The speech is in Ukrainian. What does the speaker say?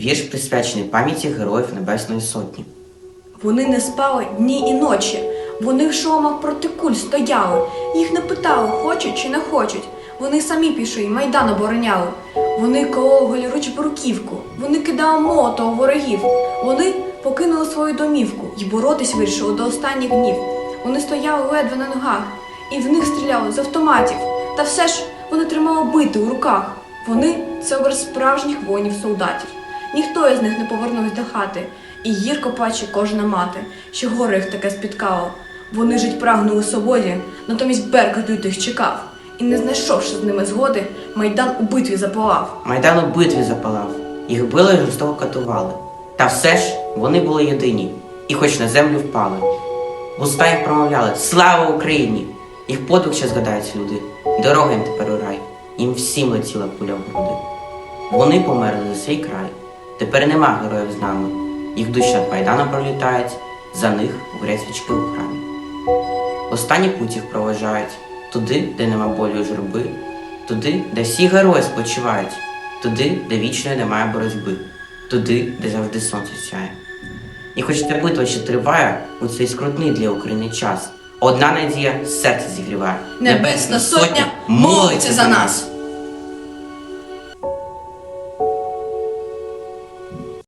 Вірш присвячений пам'яті героїв Небесної Сотні. Вони не спали дні і ночі. Вони в шоломах проти куль стояли. Їх не питали, хочуть чи не хочуть. Вони самі пішли, майдан обороняли. Вони кололи голіруч бруківку. Вони кидали молото у ворогів. Вони покинули свою домівку і боротись вирішили до останніх днів. Вони стояли ледве на ногах, і в них стріляли з автоматів. Та все ж вони тримали бити у руках. Вони це образ справжніх воїнів-солдатів. Ніхто із них не повернувся до хати, і гірко плаче кожна мати, що горе їх таке спіткало. Вони жить прагнули свободі, натомість беркут лютих чекав, і, не знайшовши з ними згоди, майдан у битві запалав. Майдан у битві запалав, їх били жорстоко катували. Та все ж вони були єдині, і хоч на землю впали. Вуста їм промовляли Слава Україні! Їх подвиг ще згадають люди. Дорога їм тепер у рай, їм всім летіла куля в груди. Вони померли за свій край. Тепер нема героїв з нами. Їх душі над майданом пролітають, за них горять свічки у храмі. Останній путь їх проважають туди, де нема болю і журби, туди, де всі герої спочивають, туди, де вічної немає боротьби, туди, де завжди сонце сяє. І хоч ця битва ще триває, у цей скрутний для України час, одна надія серце зігріває. Небесна сотня молиться за нас!